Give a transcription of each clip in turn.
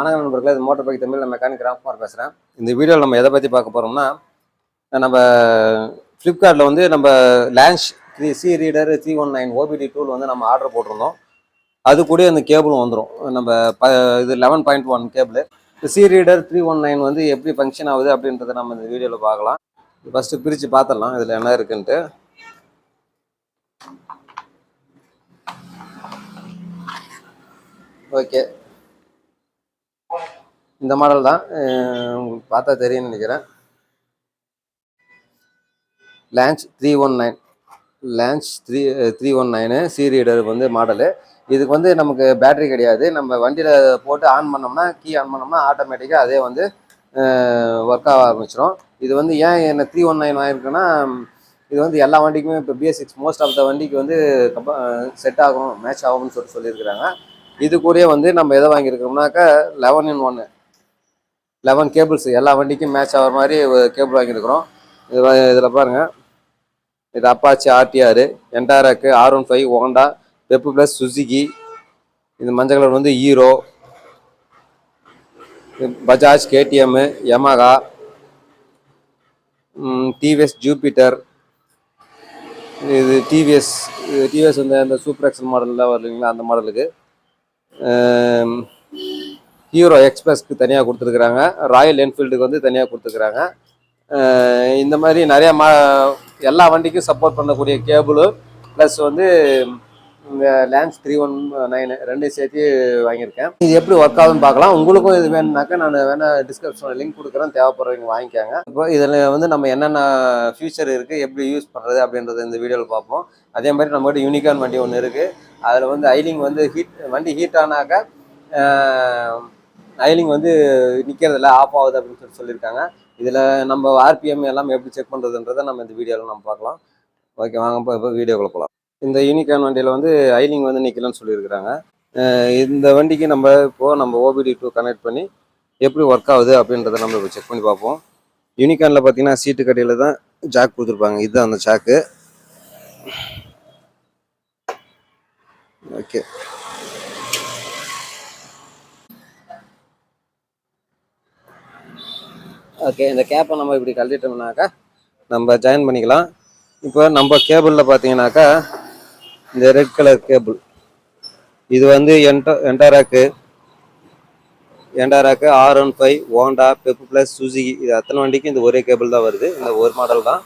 வணக்கம் நண்பர்களே இது motor bike Tamil mechanic Ramkumar பேசுகிறேன் இந்த வீடியோவில் நம்ம எதை பற்றி பார்க்க போகிறோம்னா நம்ம ஃப்ளிப்கார்ட்டில் வந்து நம்ம launch three C reader three one nine OBD tool வந்து நம்ம ஆர்டர் போட்டிருந்தோம். அது கூட அந்த கேபிளும் வந்துடும் நம்ம ப இது eleven point one cable C reader three one nine வந்து எப்படி ஃபங்க்ஷன் ஆகுது அப்படின்றத நம்ம இந்த வீடியோவில் பார்க்கலாம். ஃபஸ்ட்டு பிரித்து பார்த்துடலாம் இதில் என்ன இருக்குன்ட்டு. ஓகே இந்த மாடல் தான். உங்களுக்கு பார்த்தா தெரியும்னு நினைக்கிறேன். Launch three one nine launch three three one nine C reader வந்து மாடலு. இதுக்கு வந்து நமக்கு பேட்டரி கிடையாது. நம்ம வண்டியில் போட்டு ஆன் பண்ணோம்னா கீ ஆன் பண்ணோம்னா ஆட்டோமேட்டிக்காக அதே வந்து ஒர்க் ஆக ஆரம்பிச்சிடும் இது வந்து ஏன் என்ன த்ரீ ஒன் நைன் வாங்கியிருக்குன்னா இது வந்து எல்லா வண்டிக்குமே இப்போ BS six most of the வண்டிக்கு வந்து செட் ஆகும் மேட்ச் ஆகும்னு சொல்லிட்டு சொல்லியிருக்கிறாங்க. இது கூடயே வந்து நம்ம எதை வாங்கியிருக்கோம்னாக்கா லெவன் இன் ஒன்று லெவன் கேபிள்ஸ் எல்லா வண்டிக்கும் மேட்ச் ஆகிற மாதிரி கேபிள் வாங்கியிருக்கிறோம். இது இதில் பாருங்கள் இது Apache RTR Ntorq R one five Honda Pep plus Suzuki இது மஞ்சள் கலர் வந்து Hero Bajaj KTM Yamaha TVS Jupiter இது டிவிஎஸ் டிவிஎஸ் வந்து அந்த சூப்பர் எக்ஸல் மாடலில் வரலைங்களா அந்த மாடலுக்கு ஹீரோ எக்ஸ்பிரஸ்க்கு தனியாக கொடுத்துருக்குறாங்க. ராயல் என்ஃபீல்டுக்கு வந்து தனியாக கொடுத்துருக்குறாங்க. இந்த மாதிரி நிறையா மா எல்லா வண்டிக்கும் சப்போர்ட் பண்ணக்கூடிய கேபிளு ப்ளஸ் வந்து இந்த லேன்ஸ் த்ரீ ஒன் நைன் ரெண்டையும் சேர்த்து வாங்கியிருக்கேன். இது எப்படி ஒர்க் ஆகுதுன்னு பார்க்கலாம். உங்களுக்கும் இது வேணும்னாக்கா நான் வேணால் டிஸ்கிரிப்ஷனில் லிங்க் கொடுக்குறேன். தேவைப்படுறவங்க வாங்கிக்காங்க. இப்போ இதில் வந்து நம்ம என்னென்ன ஃபியூச்சர் இருக்குது எப்படி யூஸ் பண்ணுறது அப்படின்றத இந்த வீடியோவில் பார்ப்போம். அதே மாதிரி நம்மகிட்ட யூனிகான் வண்டி ஒன்று இருக்குது அதில் வந்து ஐலிங் வந்து ஹீட் வண்டி ஹீட் ஆனாக்கா ஐலிங் வந்து நிற்கிறதில்ல ஆஃப் ஆகுது அப்படின்னு சொல்லி சொல்லியிருக்காங்க. இதில் நம்ம ஆர்பிஎம் எல்லாம் எப்படி செக் பண்ணுறதுன்றதை நம்ம இந்த வீடியோவில் நம்ம பார்க்கலாம். ஓகே வாங்க இப்போ இப்போ வீடியோக்குள்ள போகலாம் இந்த யூனிகான் வண்டியில் வந்து ஐலிங் வந்து நிற்கலன்னு சொல்லியிருக்கிறாங்க. இந்த வண்டிக்கு நம்ம இப்போது நம்ம ஓபிடி டூ கனெக்ட் பண்ணி எப்படி ஒர்க் ஆகுது அப்படின்றத நம்ம இப்போ செக் பண்ணி பார்ப்போம். யூனிகானில் பார்த்தீங்கன்னா சீட்டு கடையில் தான் ஜாக் கொடுத்துருப்பாங்க. இதுதான் அந்த ஜாக்கு ஓகே ஓகே இந்த கேப்பை நம்ம இப்படி கழட்டிட்டோம்னாக்கா நம்ம ஜாயின் பண்ணிக்கலாம். இப்போ நம்ம கேபிளில் பார்த்தீங்கன்னாக்கா இந்த ரெட் கலர் கேபிள் இது வந்து என்ட Ntorq Ntorq R one five Honda Pep plus Suzuki இது அத்தனை வண்டிக்கும் இந்த ஒரே கேபிள் தான் வருது. இந்த ஒரு மாடல் தான்.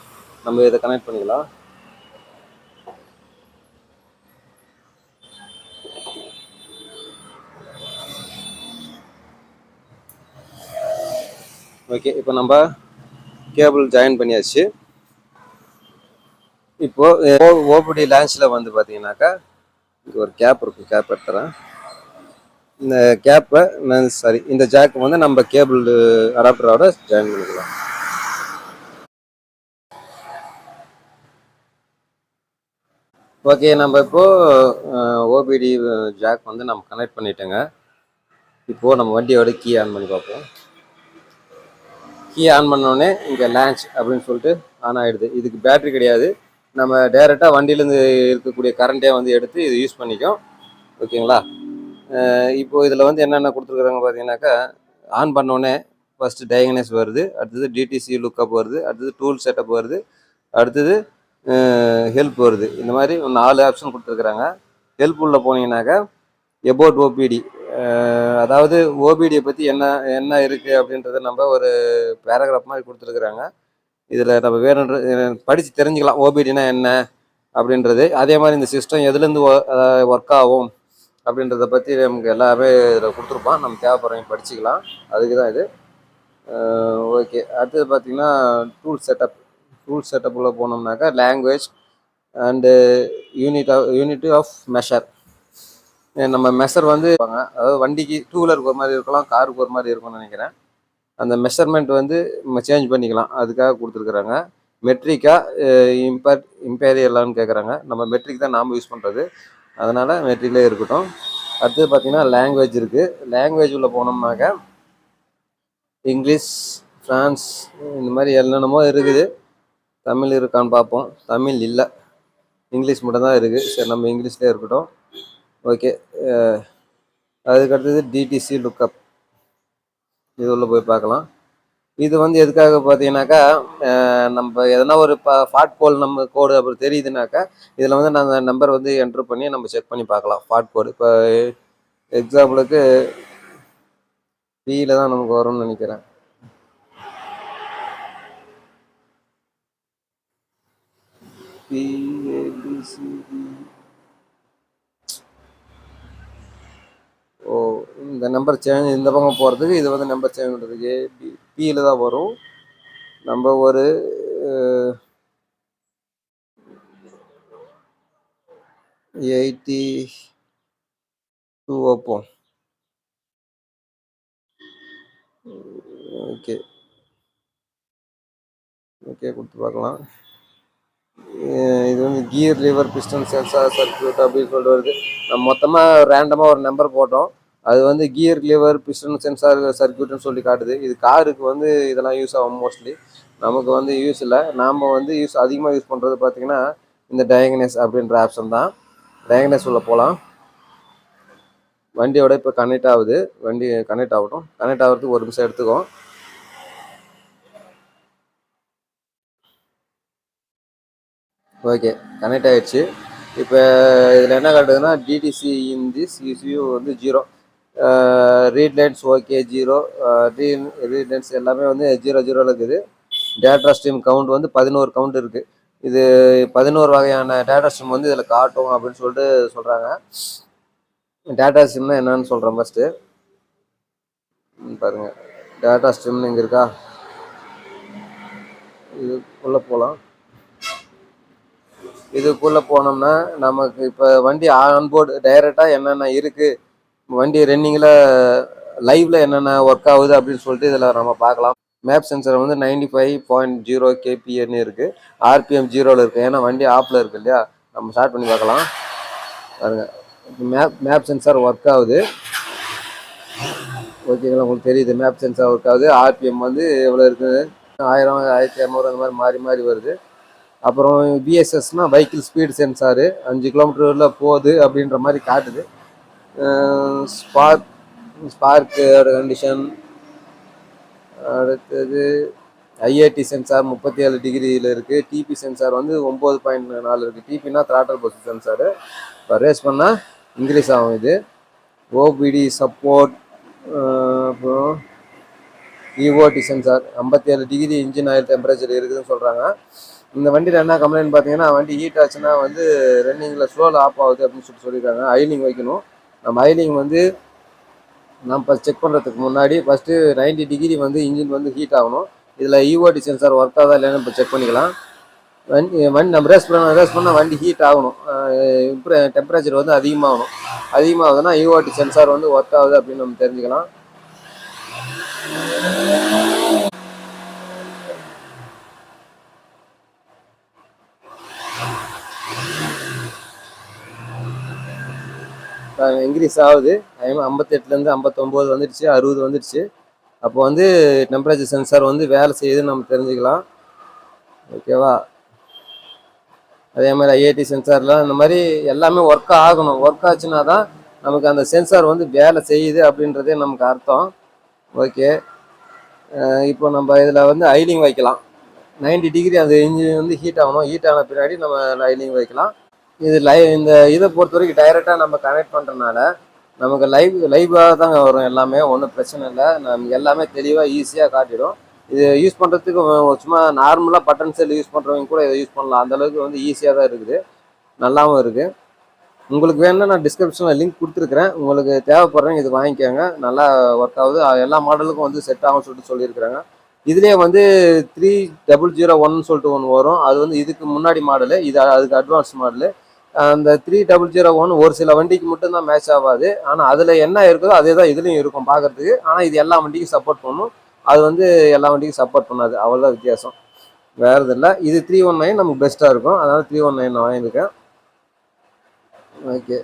நம்ம இதை கனெக்ட் பண்ணிக்கலாம். ஓகே இப்போ நம்ம கேபிள் ஜாயின் பண்ணியாச்சு. இப்போ ஓபிடி லான்ச்சில் வந்து பார்த்தீங்கன்னாக்கா இங்கே ஒரு கேப் இருக்கும் கேப் எடுத்துறேன் இந்த கேப்பை நான் சாரி இந்த ஜாக் வந்து நம்ம கேபிள் அடாப்டரோட ஜாயின் பண்ணிக்கலாம். ஓகே நம்ம இப்போது ஓபிடி ஜாக் வந்து நம்ம கனெக்ட் பண்ணிட்டோங்க. இப்போது நம்ம வண்டியோட கீ ஆன் பண்ணி பார்ப்போம். கீ ஆன் பண்ணோடனே இங்கே லான்ச் அப்படின்னு சொல்லிட்டு ஆன் ஆகிடுது இதுக்கு பேட்ரி கிடையாது. நம்ம டேரெக்டாக வண்டியிலேருந்து இருக்கக்கூடிய கரண்ட்டே வந்து எடுத்து இது யூஸ் பண்ணிக்கும். ஓகேங்களா? இப்போது இப்போ இதில் வந்து என்னென்ன கொடுத்துருக்குறாங்க பார்த்தீங்கன்னாக்கா ஆன் பண்ணோடனே ஃபஸ்ட்டு டயகனைஸ் வருது அடுத்தது டிடிசி லுக்கப் வருது அடுத்தது டூல் செட்டப் வருது அடுத்தது ஹெல்ப் வருது. இந்த மாதிரி நாலு ஆப்ஷன் கொடுத்துருக்குறாங்க. ஹெல்ப் உள்ள போனீங்கன்னாக்கா எபோட் ஓபிடி அதாவது ஓபிடியை பற்றி என்ன என்ன இருக்குது அப்படின்றத நம்ம ஒரு பேராகிராஃப் மாதிரி கொடுத்துருக்குறாங்க. இதில் நம்ம வேணுன்ற படித்து தெரிஞ்சுக்கலாம் ஓபிடினா என்ன அப்படின்றது. அதே மாதிரி இந்த சிஸ்டம் எதுலேருந்து ஒர்க் ஆகும் அப்படின்றத பற்றி நமக்கு எல்லாமே இதில் கொடுத்துருப்பான் நம்ம தேவைப்படுறவங்க படிச்சுக்கலாம். அதுக்கு தான் இது ஓகே அடுத்தது பார்த்திங்கன்னா டூல் செட்டப் டூல் செட்டப்பில் போனோம்னாக்கா language and unit unit of measure நம்ம மெஷர் வந்து அதாவது வண்டிக்கு டூ வீலருக்கு ஒரு மாதிரி இருக்கலாம் காருக்கு ஒரு மாதிரி இருக்கும்னு நினைக்கிறேன். அந்த மெஷர்மெண்ட் வந்து நம்ம சேஞ்ச் பண்ணிக்கலாம். அதுக்காக கொடுத்துருக்குறாங்க. மெட்ரிக்கா இம்பேர் இம்பேரியலான்னு கேட்குறாங்க நம்ம மெட்ரிக் தான் நாம் யூஸ் பண்ணுறது அதனால் மெட்ரிக்லேயே இருக்கட்டும். அடுத்தது பார்த்திங்கன்னா லாங்குவேஜ் இருக்குது லாங்குவேஜ் உள்ள போனோம்னாக்க இங்கிலீஷ் ஃப்ரான்ஸ் இந்த மாதிரி என்னென்னமோ இருக்குது. தமிழ் இருக்கான்னு பார்ப்போம். தமிழ் இல்லை. இங்கிலீஷ் மட்டும்தான் இருக்குது சரி நம்ம இங்கிலீஷ்லேயே இருக்கட்டும். ஓகே uh, அதுக்கடுத்தது டிடிசி லுக்கப் இது உள்ள போய் பார்க்கலாம். இது வந்து எதுக்காக பார்த்தீங்கன்னாக்கா uh, நம்ம எதனா ஒரு ஃபாட் கோல் நம்ம கோடு அப்படி தெரியுதுனாக்கா இதில் வந்து நாங்கள் நம்பர் வந்து என்ட்ரு பண்ணி நம்ம செக் பண்ணி பார்க்கலாம். ஃபாட் கோடு இப்போ எக்ஸாம்பிளுக்கு பியில் தான் நமக்கு வரும்னு நினைக்கிறேன். பிஏபிசிடி ஓ இந்த நம்பர் சேஞ்ச் இந்த பக்கம் போகிறதுக்கு இது வந்து நம்பர் சேஞ்ச் பண்ணுறதுக்கு பி பியில் தான் வரும். நம்ம ஒரு எயிட்டி டூ வைப்போம் ஓகே. ஓகே கொடுத்து பார்க்கலாம். இது வந்து gear lever piston sensor circuit அப்படின்னு சொல்லிட்டு வருது. நம்ம மொத்தமாக ரேண்டமாக ஒரு நம்பர் போட்டோம். அது வந்து கியர் லிவர் பிஸ்டன் சென்சார் சர்க்யூட்னு சொல்லி காட்டுது. இது காருக்கு வந்து இதெல்லாம் யூஸ் ஆகும் மோஸ்ட்லி நமக்கு வந்து யூஸ் இல்லை. நாம் வந்து யூஸ் அதிகமாக யூஸ் பண்ணுறது பார்த்தீங்கன்னா இந்த டயக்னஸ் அப்படின்ற ஆப்ஷன் தான். டயக்னஸ் உள்ள போகலாம் வண்டியோட இப்போ கனெக்ட் ஆகுது. வண்டி கனெக்ட் ஆகட்டும். கனெக்ட் ஆகிறதுக்கு ஒரு நிமிஷம் எடுத்துக்கும் ஓகே கனெக்ட் ஆகிடுச்சு இப்போ இதில் என்ன காட்டுதுன்னா டிடிசி இன் திஸ் யூசியூ வந்து zero read lines okay zero read lines எல்லாமே வந்து ஜீரோ ஜீரோவில் இருக்குது. டேட்டா ஸ்ட்ரீம் கவுண்ட் வந்து பதினோரு கவுண்ட் இருக்குது இது பதினோரு வகையான டேட்டா ஸ்ட்ரீம் வந்து இதில் காட்டும் அப்படின்னு சொல்லிட்டு சொல்கிறாங்க டேட்டா ஸ்ட்ரீம்னா என்னன்னு சொல்கிறேன் ஃபஸ்ட்டு பாருங்கள் டேட்டா ஸ்ட்ரீம்னு இங்கே இருக்கா? இது உள்ளே போகலாம் இதுக்குள்ளே போனோம்னா நமக்கு இப்போ வண்டி ஆன்போர்டு டைரெக்டாக என்னென்ன இருக்குது வண்டி ரன்னிங்கில் லைவில் என்னென்ன ஒர்க் ஆகுது அப்படின்னு சொல்லிட்டு இதில் நம்ம பார்க்கலாம். மேப் சென்சர் வந்து நைன்டி ஃபைவ் பாயிண்ட் ஜீரோ கேபிஎன்னு இருக்குது ஆர்பிஎம் ஜீரோவில் இருக்குது ஏன்னா வண்டி ஆஃபில் இருக்கு இல்லையா? நம்ம ஸ்டார்ட் பண்ணி பார்க்கலாம். பாருங்க. மேப் மேப் சென்சார் ஒர்க் ஆகுது. ஓகேங்களா உங்களுக்கு தெரியுது மேப் சென்சார் ஒர்க் ஆகுது. ஆர்பிஎம் வந்து எவ்வளோ இருக்குது? ஆயிரம் ஆயிரத்தி இரநூறு அந்த மாதிரி மாறி மாறி வருது. அப்புறம் பிஎஸ்எஸ்னால் வெஹிக்கிள் ஸ்பீடு சென்சாரு அஞ்சு கிலோமீட்டரில் போகுது அப்படின்ற மாதிரி காட்டுது. ஸ்பார்க் ஸ்பார்க்கோட கண்டிஷன் அடுத்தது ஐஏடி சென்சார் முப்பத்தி ஏழு டிகிரியில் இருக்குது டிபி சென்சார் வந்து ஒம்பது பாயிண்ட் நாலு இருக்குது டிபினா த்ராட்டல் பஸ் சென்சாரு இப்போ ரேஸ் பண்ணால் இன்க்ரீஸ் ஆகும் இது ஓபிடி சப்போர்ட் அப்புறம் இஓடி சென்சார் ஐம்பத்தி ஏழு டிகிரி இன்ஜின் ஆயில் டெம்பரேச்சர் இருக்குதுன்னு சொல்கிறாங்க இந்த வண்டியில் என்ன கம்ப்ளைண்ட் பார்த்தீங்கன்னா வண்டி ஹீட் ஆச்சுன்னா வந்து ரன்னிங்கில் ஸ்லோவில் ஆஃப் ஆகுது அப்படின்னு சொல்லிட்டு சொல்லியிருக்காங்க. ஐலிங் வைக்கணும். நம்ம ஐலிங் வந்து நம்ம செக் பண்ணுறதுக்கு முன்னாடி ஃபஸ்ட்டு 90 டிகிரி வந்து இன்ஜின் வந்து ஹீட் ஆகணும். இதில் இஓடி சென்சார் ஒர்க் ஆகுதா இல்லைன்னு இப்போ செக் பண்ணிக்கலாம். வண்டி வண்டி நம்ம ரேஸ் பண்ண ரேஸ் பண்ணால் வண்டி ஹீட் ஆகணும். இப்போ டெம்பரேச்சர் வந்து அதிகமாகணும். அதிகமாகுதுன்னா இஓடி சென்சார் வந்து ஒர்க் ஆகுது அப்படின்னு நம்ம தெரிஞ்சுக்கலாம். இன்க்ரீஸ் ஆகுது. ஐம்பத்தெட்டுலேருந்து ஐம்பத்தொம்போது வந்துடுச்சு அறுபது வந்துடுச்சு. அப்போ வந்து டெம்பரேச்சர் சென்சார் வந்து வேலை செய்யுதுன்னு நம்ம தெரிஞ்சுக்கலாம். ஓகேவா அதே மாதிரி ஐஐடி சென்சார்லாம் இந்த மாதிரி எல்லாமே ஒர்க் ஆகணும். ஒர்க் ஆச்சுன்னா தான் நமக்கு அந்த சென்சார் வந்து வேலை செய்யுது அப்படின்றதே நமக்கு அர்த்தம். ஓகே இப்போ நம்ம இதில் வந்து ஐலிங் வைக்கலாம். 90 டிகிரி அந்த இன்ஜின் வந்து ஹீட் ஆகணும். ஹீட் ஆன பின்னாடி நம்ம ஐலிங் வைக்கலாம். இது லை இந்த இதை பொறுத்த வரைக்கும் டைரெக்டாக நம்ம கனெக்ட் பண்ணுறதுனால நமக்கு லைவ் லைவாக தாங்க வரும் எல்லாமே. ஒன்றும் பிரச்சனை இல்லை. நமக்கு எல்லாமே தெளிவாக ஈஸியாக காட்டிடும். இது யூஸ் பண்ணுறதுக்கு சும்மா நார்மலாக பட்டன் செல் யூஸ் பண்ணுறவங்க கூட இதை யூஸ் பண்ணலாம். அந்தளவுக்கு வந்து ஈஸியாக தான் இருக்குது. நல்லாவும் இருக்குது உங்களுக்கு வேணும்னா நான் டிஸ்கிரிப்ஷனில் லிங்க் கொடுத்துருக்குறேன். உங்களுக்கு தேவைப்படுறேன் இது வாங்கிக்கோங்க. நல்லா ஒர்க் ஆகுது. எல்லா மாடலுக்கும் வந்து செட் ஆகும்னு சொல்லிட்டு சொல்லியிருக்கிறாங்க. இதுலேயே வந்து த்ரீ டபுள் ஜீரோ ஒன்னு சொல்லிட்டு ஒன்று வரும். அது வந்து இதுக்கு முன்னாடி மாடலு இது அதுக்கு அட்வான்ஸ் மாடலு அந்த த்ரீ டபுள் ஜீரோ ஒன் ஒரு சில வண்டிக்கு மட்டும்தான் மேட்ச் ஆகாது. ஆனால் அதில் என்ன இருக்குதோ அதே தான் இதுலேயும் இருக்கும் பார்க்குறதுக்கு ஆனால் இது எல்லா வண்டிக்கும் சப்போர்ட் பண்ணும். அது வந்து எல்லா வண்டிக்கும் சப்போர்ட் பண்ணாது. அவ்வளோதான் வித்தியாசம். வேறு இது இல்லை இது த்ரீ ஒன் நைன் நமக்கு பெஸ்ட்டாக இருக்கும். அதனால் த்ரீ ஒன் நைன் நான் வாங்கியிருக்கேன். ஓகே.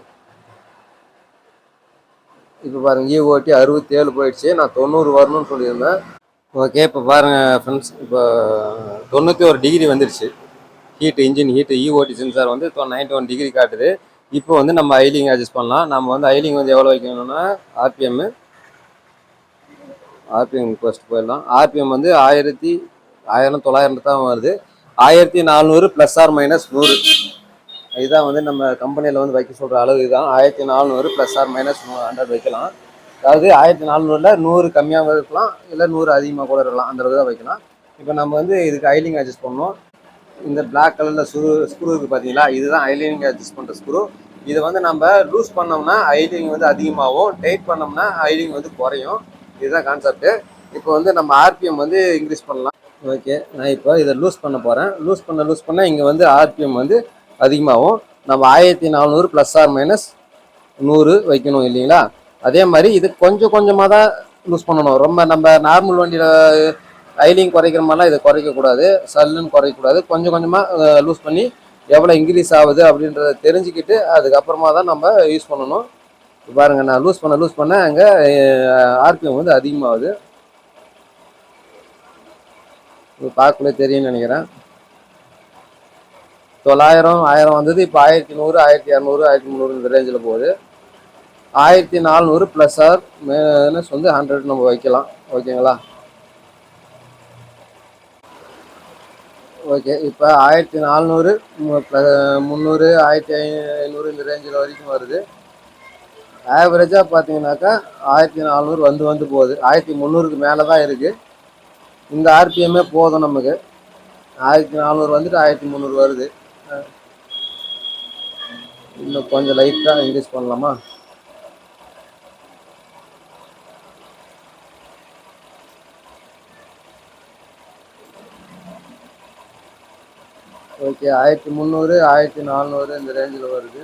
இப்போ பாருங்கள் ஈ ஓட்டி அறுபத்தி ஏழு போயிடுச்சு. நான் தொண்ணூறு வரணும்னு சொல்லியிருந்தேன். ஓகே இப்போ பாருங்கள் ஃப்ரெண்ட்ஸ் இப்போ தொண்ணூற்றி ஒரு டிகிரி வந்துடுச்சு heat engine heat EOT sensor வந்து நைன்டி ஒன் டிகிரி காட்டுது. இப்போ வந்து நம்ம ஐலிங் அட்ஜஸ்ட் பண்ணலாம். நம்ம வந்து ஐலிங் வந்து எவ்வளோ வைக்கணும்னா ஆர்பிஎம் ஆர்பிஎம் ஃபஸ்ட் போயிடலாம். ஆர்பிஎம் வந்து ஆயிரத்தி ஆயிரம் தொள்ளாயிரம் தான் வருது. ஆயிரத்தி நானூறு ப்ளஸ் ஆர் மைனஸ் நூறு. இதுதான் வந்து நம்ம கம்பெனியில் வந்து வைக்க சொல்கிற அளவு இதுதான். ஆயிரத்தி நானூறு ப்ளஸ் ஆர் மைனஸ் ஹண்ட்ரட் வைக்கலாம். அதாவது ஆயிரத்தி நானூறில் நூறு கம்மியாக இருக்கலாம் இல்லை நூறு அதிகமாக கூட இருக்கலாம். அந்த அளவு தான் வைக்கலாம். இப்போ நம்ம வந்து இதுக்கு ஐலிங் அட்ஜஸ்ட் பண்ணோம் இந்த பிளாக் கலரில் ஸ்க்ரூ ஸ்க்ரூ இருக்குது பார்த்தீங்களா இதுதான் ஐலிங் அட்ஜஸ்ட் பண்ணுற ஸ்க்ரூ இதை வந்து நம்ம லூஸ் பண்ணோம்னா ஐலிங் வந்து அதிகமாகும். டைட் பண்ணோம்னா ஐலிங் வந்து குறையும். இதுதான் கான்செப்ட்டு இப்போ வந்து நம்ம ஆர்பிஎம் வந்து இன்க்ரீஸ் பண்ணலாம். ஓகே நான் இப்போ இதை லூஸ் பண்ண போகிறேன் லூஸ் பண்ண லூஸ் பண்ணால் இங்கே வந்து ஆர்பிஎம் வந்து அதிகமாகும். நம்ம ஆயிரத்தி நானூறு ப்ளஸ் ஆர் மைனஸ் நூறு வைக்கணும் இல்லைங்களா? அதே மாதிரி இது கொஞ்சம் கொஞ்சமாக தான் லூஸ் பண்ணணும். ரொம்ப நம்ம நார்மல் வண்டியில் ஐலிங் குறைக்கிற மாதிரிலாம் இதை குறைக்கக்கூடாது. சல்லுன்னு குறைக்கக்கூடாது. கொஞ்சம் கொஞ்சமாக லூஸ் பண்ணி எவ்வளோ இன்க்ரீஸ் ஆகுது அப்படின்றத தெரிஞ்சுக்கிட்டு அதுக்கப்புறமா தான் நம்ம யூஸ் பண்ணணும். இப்ப பாருங்க நான் லூஸ் பண்ண லூஸ் பண்ண அங்கே ஆர்பிஎம் வந்து அதிகமாகுது. இது பார்க்கல தெரியும்னு நினைக்கிறேன். தொள்ளாயிரம் ஆயிரம் வந்தது இப்போ ஆயிரத்தி நூறு ஆயிரத்தி இரநூறு ஆயிரத்தி முந்நூறு இந்த ரேஞ்சில் போகுது. ஆயிரத்தி நானூறு ப்ளஸ் ஆர் மைனஸ் வந்து ஹண்ட்ரட் நம்ம வைக்கலாம். ஓகேங்களா ஓகே இப்போ ஆயிரத்தி நானூறு முந்நூறு ஆயிரத்தி ஐநூறு இந்த ரேஞ்சில் வரைக்கும் வருது. ஆவரேஜாக பார்த்தீங்கன்னாக்கா ஆயிரத்தி நானூறு வந்து வந்து போகுது. ஆயிரத்தி முந்நூறுக்கு மேலே தான் இருக்குது இந்த ஆர்பிஎம்மே போதும் நமக்கு. ஆயிரத்தி நானூறு வந்துட்டு ஆயிரத்தி முந்நூறு வருது. இன்னும் கொஞ்சம் லைட்டாக இன்க்ரீஸ் பண்ணலாமா? ஓகே ஆயிரத்தி முந்நூறு ஆயிரத்தி நானூறு இந்த ரேஞ்சில் வருது.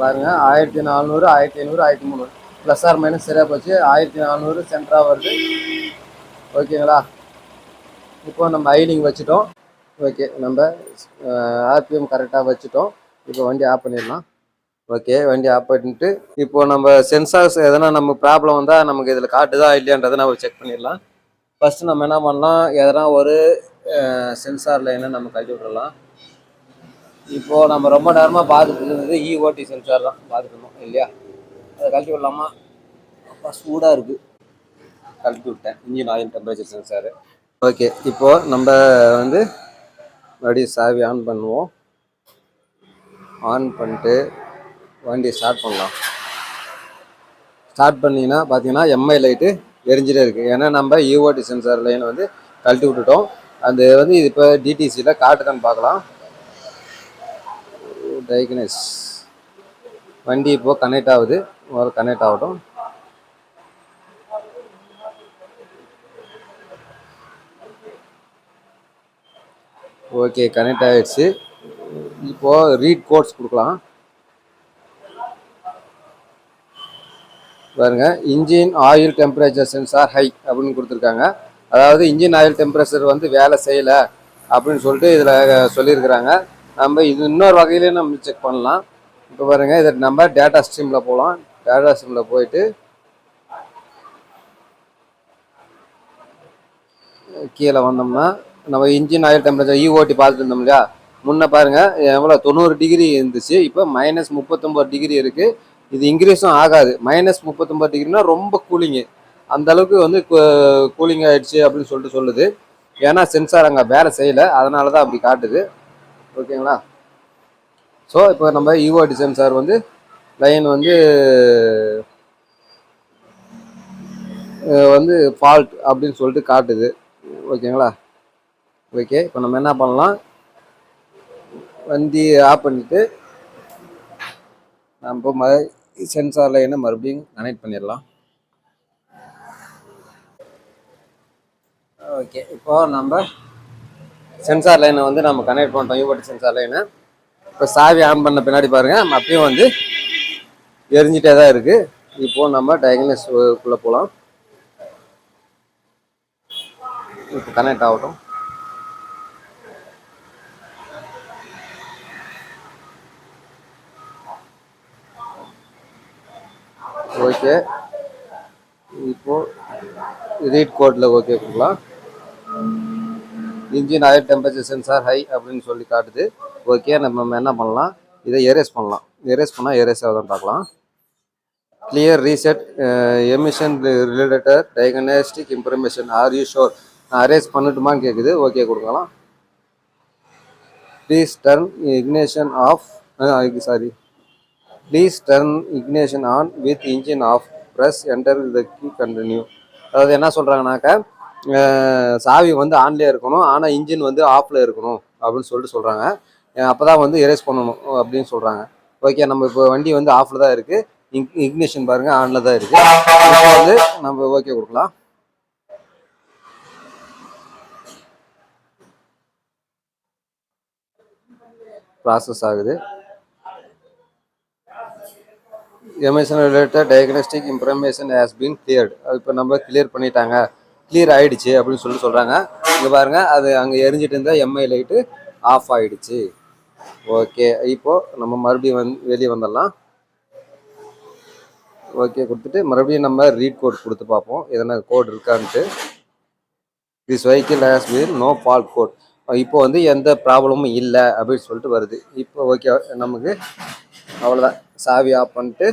பாருங்கள் பாருங்க. ஆயிரத்தி நானூறு ஆயிரத்தி ஐநூறு ஆயிரத்தி முந்நூறு. ப்ளஸ் ஆர் மைனஸ் சரியாக போச்சு. ஆயிரத்தி நானூறு சென்டராக வருது. ஓகேங்களா இப்போ நம்ம ஐடிங் வச்சுட்டோம். ஓகே நம்ம ஆர்பிஎம் கரெக்டாக வச்சுட்டோம். இப்போ வண்டி ஆஃப் பண்ணிடலாம். ஓகே வண்டி ஆஃப் பண்ணிட்டு இப்போ நம்ம சென்சார்ஸ் எதனா நம்ம ப்ராப்ளம் வந்தால் நமக்கு இதில் காட்டுதா இல்லையான்றதை நம்ம செக் பண்ணிடலாம். ஃபஸ்ட்டு நம்ம என்ன பண்ணலாம்? எதனா ஒரு சென்சார் லைனை நம்ம கழட்டி விட்றலாம் இப்போ நம்ம ரொம்ப நேரமாக பார்த்துட்டு இருந்தது இஓடி சென்சார் தான் பார்த்துக்கணும் இல்லையா? அதை கழட்டி விடலாமா? அப்பா சூடாக இருக்குது கழட்டி விட்டேன். Engine oil temperature sensor okay இப்போ நம்ம வந்து மறுபடியும் சாவி ஆன் பண்ணுவோம். ஆன் பண்ணிட்டு வண்டியை ஸ்டார்ட் பண்ணலாம். ஸ்டார்ட் பண்ணிங்கன்னா பார்த்தீங்கன்னா எம்ஐ லைட்டு எரிஞ்சிட்டே இருக்குது ஏன்னா நம்ம இஓடி சென்சார் லைன் வந்து கழட்டி விட்டுட்டோம். அது வந்து இது இப்போ டிடிசியில் காட்டுதான்னு பார்க்கலாம். டைக்னஸ் வண்டி இப்போது கனெக்ட் ஆகுது. முதல்ல கனெக்ட் ஆகட்டும். ஓகே கனெக்ட் ஆகிடுச்சு இப்போது ரீட் கோட்ஸ் கொடுக்கலாம். பாருங்கள் engine oil temperature sensor high அப்படின்னு கொடுத்துருக்காங்க. அதாவது இன்ஜின் ஆயில் டெம்பரேச்சர் வந்து வேலை செய்யலை அப்படின்னு சொல்லிட்டு இதில் சொல்லியிருக்கிறாங்க. நம்ம இது இன்னொரு வகையிலே நம்ம செக் பண்ணலாம். இப்போ பாருங்க இதை நம்ம டேட்டா ஸ்ட்ரீமில் போகலாம் டேட்டா ஸ்ட்ரீமில் போயிட்டு கீழே வந்தோம்னா நம்ம இன்ஜின் ஆயில் டெம்பரேச்சர் இஓடி பார்த்துட்டு இருந்தோம் இல்லையா? முன்ன பாருங்க எவ்வளோ? தொண்ணூறு டிகிரி இருந்துச்சு. இப்போ மைனஸ் முப்பத்தொம்பது டிகிரி இருக்கு. இது இன்க்ரீஸும் ஆகாது. மைனஸ் முப்பத்தொம்பது டிகிரினா ரொம்ப கூலிங்கு அந்த அளவுக்கு வந்து கூலிங் ஆயிடுச்சு அப்படின்னு சொல்லிட்டு சொல்லுது. ஏன்னா சென்சார் அங்கே வேலை செய்யலை. அதனால தான் அப்படி காட்டுது. ஓகேங்களா? ஸோ இப்போ நம்ம ஈவோ டிசைன் சார் வந்து லைன் வந்து வந்து ஃபால்ட் அப்படின்னு சொல்லிட்டு காட்டுது. ஓகேங்களா? ஓகே இப்போ நம்ம என்ன பண்ணலாம்? வண்டி ஆஃப் பண்ணிவிட்டு நம்ம ம சென்சார் லைனை மறுபடியும் கனெக்ட் பண்ணிடலாம். ஓகே இப்போ நம்ம சென்சார் லைனை வந்து நம்ம கனெக்ட் பண்ணிட்டோம். யூபடி சென்சார் லைனை. இப்போ சாவி ஆன் பண்ண பின்னாடி பாருங்க. நம்ம அப்பயும் வந்து எரிஞ்சிட்டே தான் இருக்கு. இப்போ நம்ம டயக்னஸ் குள்ள போகலாம் இப்போ கனெக்ட் ஆகட்டும். ஓகே இப்போ ரீட் கோட்டில் ஓகே கொடுக்கலாம். Engine oil temperature sensor high அப்படின்னு சொல்லி காட்டுது. ஓகே நம்ம நம்ம என்ன பண்ணலாம்? இதை எரேஸ் பண்ணலாம். எரேஸ் பண்ணால் எரேஸ் ஆகுதான் பார்க்கலாம். Clear reset emission related diagnostic information are you sure நான் அரேஸ் பண்ணட்டுமான்னு கேட்குது ஓகே கொடுக்கலாம். Please turn ignition off sorry please turn ignition on with engine off press enter the key continue அதாவது என்ன சொல்கிறாங்கனாக்கா சாவி வந்து ஆன்லேயே இருக்கணும். ஆனால் இன்ஜின் வந்து ஆஃபில் இருக்கணும் அப்படின்னு சொல்லிட்டு சொல்கிறாங்க அப்போ தான் வந்து எரேஸ் பண்ணணும் அப்படின்னு சொல்கிறாங்க ஓகே நம்ம இப்போ வண்டி வந்து ஆஃபில் தான் இருக்குது இக் இக்னிஷன் பாருங்கள் ஆனில் தான் இருக்குது வந்து நம்ம ஓகே கொடுக்கலாம். ப்ராசஸ் ஆகுது. Emission related diagnostic information has been cleared இப்போ நம்ம கிளியர் பண்ணிட்டாங்க. கிளியர் ஆயிடுச்சு அப்படின்னு சொல்லி சொல்கிறாங்க இங்கே பாருங்க அது அங்கே எரிஞ்சிட்டு இருந்தால் எம்ஐ லைட்டு ஆஃப் ஆயிடுச்சு. ஓகே இப்போ நம்ம மறுபடியும் வந்து வெளியே வந்துடலாம். ஓகே கொடுத்துட்டு மறுபடியும் நம்ம ரீட் கோட் கொடுத்து பார்ப்போம். எதனா code இருக்கான்ட்டு. This vehicle has been no fault code இப்போ வந்து எந்த ப்ராப்ளமும் இல்லை அப்படின்னு சொல்லிட்டு வருது. இப்போ ஓகே நமக்கு அவ்வளோதான் சாவி ஆஃப் பண்ணிட்டு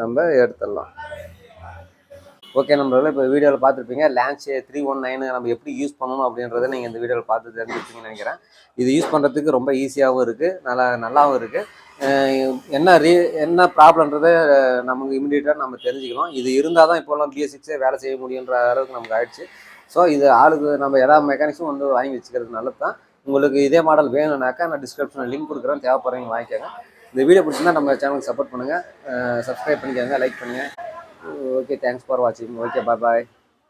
நம்ம எடுத்துடலாம். ஓகே நம்மளால இப்போ வீடியோவில் பார்த்துருப்பீங்க. லேன்ச்சே த்ரீ ஒன் நைனு நம்ம எப்படி யூஸ் பண்ணணும் அப்படின்றத நீங்கள் இந்த வீடியோவில் பார்த்து தெரிஞ்சுருப்பீங்கன்னு நினைக்கிறேன். இது யூஸ் பண்ணுறதுக்கு ரொம்ப ஈஸியாகவும் இருக்குது நல்லா நல்லாவும் இருக்குது என்ன ரீ என்ன ப்ராப்ளன்றதை நமக்கு இமீடியட்டாக நம்ம தெரிஞ்சுக்கலாம் இது இருந்தால் தான் இப்போல்லாம் பிஎஸ்சிக்ஸே வேலை செய்ய முடியுன்ற அளவுக்கு நமக்கு ஆயிடுச்சு. ஸோ இது ஆளுக்கு நம்ம எல்லா மெக்கானிக்ஸும் வந்து வாங்கி வச்சுக்கிறது நல்லது தான். உங்களுக்கு இதே மாடல் வேணும்னாக்கா நான் டிஸ்கிரிப்ஷனில் லிங்க் கொடுக்குறேன். தேவைப்படுறவங்க வாங்கிக்கோங்க. இந்த வீடியோ பிடிச்சிருந்தா நம்ம சேனலுக்கு சப்போர்ட் பண்ணுங்கள் சப்ஸ்கிரைப் பண்ணிக்கோங்க லைக் பண்ணுங்கள் ஓகே தேங்க்ஸ் ஃபார் வாட்சிங் ஓகே பாய் பாய்